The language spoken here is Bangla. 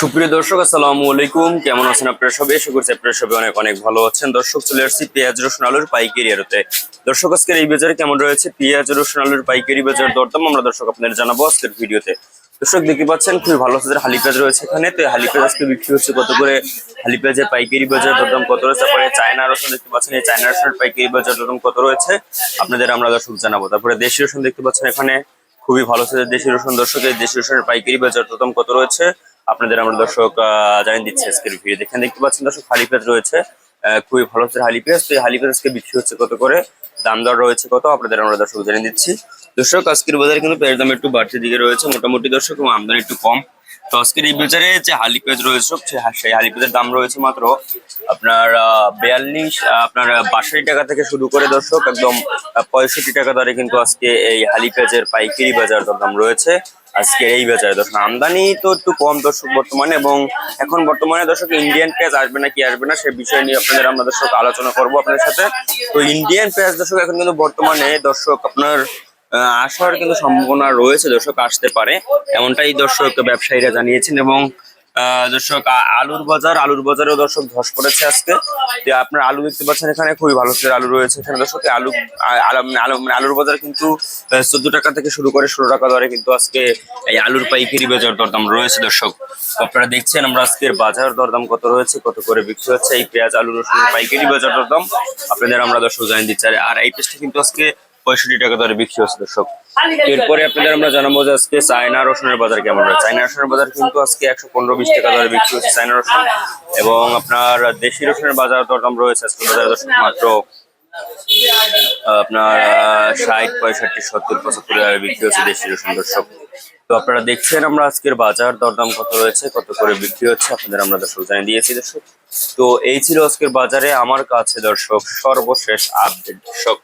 সুপ্রিয় দর্শক, আসসালামু আলাইকুম। কেমন আছেন আপনারা সবাই? আশা করছি আপনারা সবাই অনেক অনেক ভালো আছেন। দর্শক, চলে আসছি পেঁয়াজ, রসুন, আলুর পাইকারি আড়তে দর্শক, আজকের এই বাজারে কেমন রয়েছে? পেঁয়াজ, রসুন, আলুর পাইকারি বাজার দরদাম আমরা দর্শক আপনাদের জানাব আজকের ভিডিওতে। দর্শক, দেখতে পাচ্ছেন, খুবই ভালো সাইজের হালি পেঁয়াজ রয়েছে এখানে। তো হালি পেঁয়াজ আজকে বিক্রি হচ্ছে কত করে? হালি পেঁয়াজের পাইকারি বাজার দরদাম কত রয়েছে? তারপরে চায়না রসুন দেখতে পাচ্ছেন, এই চায়না রসুনের পাইকারি বাজার দরদাম কত রয়েছে? আপনাদের আমরা দর্শক জানাব। তারপরে দেশি রসুন দেখতে পাচ্ছেন এখানে, খুবই ভালো সাইজের দেশি রসুন। দর্শক, এই দেশি রসুনের পাইকারি বাজার দরদাম কত রয়েছে? আপনাদের আমরা দর্শক জানিয়ে দিচ্ছি আজকের ভিডিও। এখানে দেখতে পাচ্ছেন দর্শক, হালি পেঁয়াজ রয়েছে। খুবই ভালো সাইজের হালি পেঁয়াজ। তো এই হালি পেঁয়াজ আজকে বিক্রি হচ্ছে কত করে? দাম দর রয়েছে কত? আপনাদের আমরা দর্শক জানিয়ে দিচ্ছি। দর্শক, আজকের বাজারে কিন্তু পেঁয়াজ দাম একটু বাড়তির দিকে রয়েছে, মোটামুটি দর্শক, এবং আমদানি একটু কম। তো আজকের এই বাজারে যে হালি পেঁয়াজ রয়েছে সেই হালি পেঁয়াজের দাম রয়েছে মাত্র আপনার বিয়াল্লিশ আপনার বাষট্টি টাকা থেকে শুরু করে দর্শক, একদম পঁয়ষট্টি টাকা দরে কিন্তু আজকে এই হালি পেঁয়াজের পাইকারি বাজার দাম রয়েছে। আজকে এই বাজারে। দর্শক, আমদানি তো একটু কম দর্শক বর্তমানে এবং এখন বর্তমানে দর্শক ইন্ডিয়ান পেঁয়াজ আসবে না কি আসবে না সে বিষয় নিয়ে আপনাদের আমরা দর্শক আলোচনা করব আপনাদের সাথে। তো ইন্ডিয়ান পেঁয়াজ দর্শক, এখন কিন্তু বর্তমানে দর্শক আপনার আসার কিন্তু সম্ভাবনা রয়েছে। দর্শক আসতে পারে, এমনটাই দর্শক ব্যবসায়ীরা জানিয়েছেন এবং দর্শক আলুর বাজার, আলুর বাজারেও দর্শক ধস পড়েছে আজকে। তো আপনার আলু দেখতে পাচ্ছেন এখানে, খুবই ভালো আলু রয়েছে এখানে। দর্শক আলু আলু মানে আলুর বাজার কিন্তু চোদ্দ টাকা থেকে শুরু করে ষোলো টাকা দরে কিন্তু আজকে এই আলুর পাইকারি বাজার দরদাম রয়েছে দর্শক। আপনারা দেখছেন আমরা আজকের বাজার দরদাম কত রয়েছে, কত করে বিক্রি হচ্ছে, এই পেঁয়াজ, আলু, রসুন, পাইকারি বাজার দরদাম। আপনাদের আমরা দর্শক জানিয়ে দিচ্ছি। আর এই পেঁয়াজটা কিন্তু আজকে পঁয়ষট্টি টাকা দরে বিক্রি হচ্ছে দর্শক। এরপরে আপনাদের আমরা জানাব যে আজকে চায়না রসুনের বাজার কেমন রয়েছে। চায়না রসুনের বাজার কিন্তু আজকে একশো পনেরো বিশ টাকা দরে বিক্রি হচ্ছে চায়না রসুন। এবং আপনার দেশি রসুনের বাজার দরদাম রয়েছে আজকে বাজারে দর্শক মাত্র আপনার ষাট পঁয়ষট্টি সত্তর পঁচাত্তর টাকায় বিক্রি হচ্ছে দেশি রসুন দর্শক। তো আপনারা দেখছেন আমরা আজকের বাজার দরদাম কত রয়েছে কত করে বিক্রি হচ্ছে আপনাদের আমরা দর্শক জানিয়ে দিয়েছি দর্শক। তো এই ছিল আজকের বাজারে। আমার কাছে দর্শক সর্বশেষ আপডেট দর্শক।